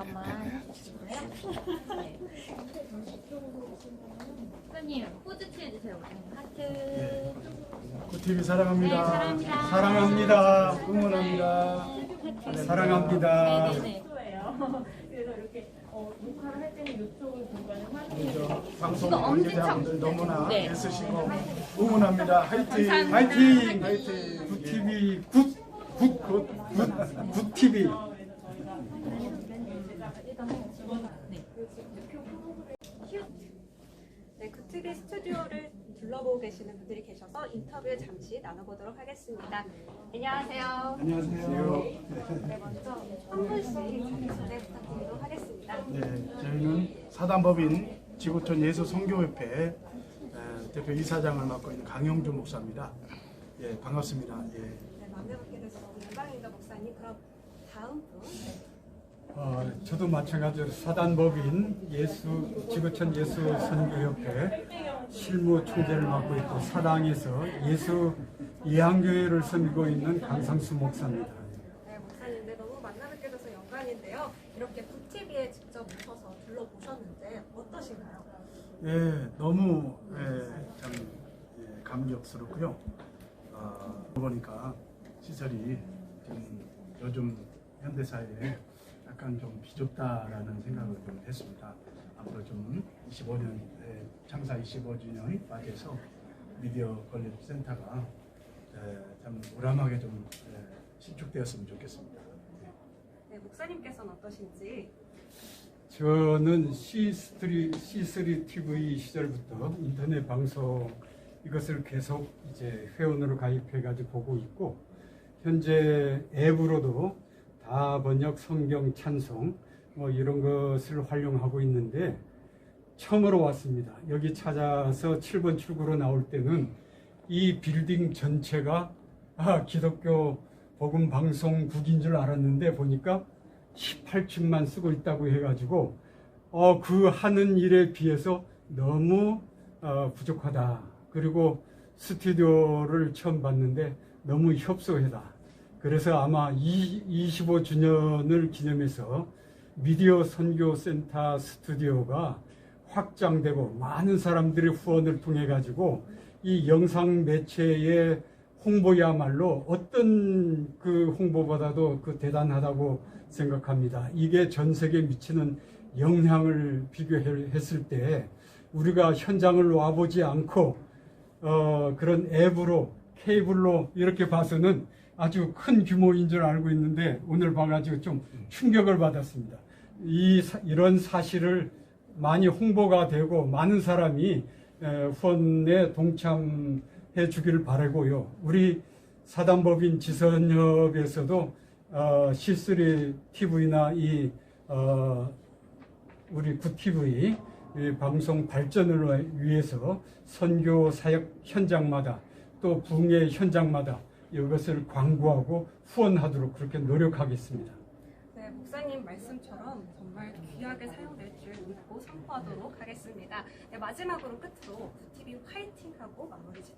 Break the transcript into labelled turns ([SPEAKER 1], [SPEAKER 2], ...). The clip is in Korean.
[SPEAKER 1] 잠깐만 해주시고요. 네. 선생님 포즈 취해주세요. 하트.
[SPEAKER 2] 구TV 사랑합니다.
[SPEAKER 1] 네, 사랑합니다.
[SPEAKER 2] 사랑합니다. 응원합니다.
[SPEAKER 1] 하트.
[SPEAKER 2] 사랑합니다.
[SPEAKER 1] 네네네.
[SPEAKER 3] 거예요. 그래서 이렇게 어, 녹화를 할 때는 이쪽을 공간을
[SPEAKER 2] 저 방송
[SPEAKER 1] 이거
[SPEAKER 2] 관계자분들
[SPEAKER 1] 엄지척.
[SPEAKER 2] 너무나
[SPEAKER 1] 네.
[SPEAKER 2] 애쓰시고 응원합니다. 화이팅! 화이팅! 화이팅! 구TV 굿 굿굿 구TV
[SPEAKER 4] 네, 구 TV 스튜디오를 둘러보고 계시는 분들이 계셔서 인터뷰 잠시 나눠보도록 하겠습니다. 안녕하세요.
[SPEAKER 2] 안녕하세요.
[SPEAKER 4] 네, 먼저 한 분씩 자기 소개 부탁드리도록 하겠습니다.
[SPEAKER 2] 네, 저희는 사단법인 지구촌 예수 선교협회 에, 대표 이사장을 맡고 있는 강영주 목사입니다. 예, 반갑습니다. 예.
[SPEAKER 4] 네, 만나 뵙게 돼서 영광입니다, 목사님. 그럼 다음 분. 네,
[SPEAKER 5] 어, 저도 마찬가지로 사단법인 예수 지구촌 예수 선교협회 실무 총재를 맡고 있고 사당에서 예수 예한교회를 섬기고 있는 강상수 목사입니다.
[SPEAKER 4] 네, 목사님, 네, 너무 만나 뵙게 돼서 영광인데요. 이렇게 구TV에 직접 오셔서 둘러보셨는데 어떠신가요?
[SPEAKER 2] 예, 너무 예, 참 예, 감격스럽고요. 아, 보니까 시설이 좀 요즘 현대 사회에 약간 좀 비좁다라는 생각을 좀 했습니다. 앞으로 좀 25년 예, 창사 25주년이 맞이해서 미디어 권립 센터가 예, 참 우람하게 좀 예, 신축되었으면 좋겠습니다.
[SPEAKER 4] 네, 목사님께서는 어떠신지.
[SPEAKER 5] 저는 C3, C3 TV 시절부터 인터넷 방송 이것을 계속 이제 회원으로 가입해 가지고 보고 있고 현재 앱으로도 다 번역 성경 찬송 뭐 이런 것을 활용하고 있는데 처음으로 왔습니다. 여기 찾아서 7번 출구로 나올 때는 이 빌딩 전체가 아, 기독교 복음 방송국인 줄 알았는데 보니까 18층만 쓰고 있다고 해가지고 어, 그 하는 일에 비해서 너무 어, 부족하다. 그리고 스튜디오를 처음 봤는데 너무 협소하다. 그래서 아마 25주년을 기념해서 미디어 선교센터 스튜디오가 확장되고 많은 사람들의 후원을 통해 가지고 이 영상 매체의 홍보야말로 어떤 그 홍보보다도 그 대단하다고 생각합니다. 이게 전 세계에 미치는 영향을 비교했을 때 우리가 현장을 와보지 않고 어, 그런 앱으로 케이블로 이렇게 봐서는 아주 큰 규모인 줄 알고 있는데 오늘 봐가지고 좀 충격을 받았습니다. 이 사- 이런 사실을 많이 홍보가 되고 많은 사람이 에, 후원에 동참해 주기를 바라고요. 우리 사단법인 지선협에서도 어, C3 TV나 이 어, 우리 구TV 이 방송 발전을 위해서 선교 사역 현장마다 또 붕의 현장마다 이것을 광고하고 후원하도록 그렇게 노력하겠습니다.
[SPEAKER 4] 네, 목사님 말씀처럼 정말 귀하게 사용될 줄 믿고 선포하도록 하겠습니다. 네, 마지막으로 끝으로 TV 화이팅하고 마무리 짓도록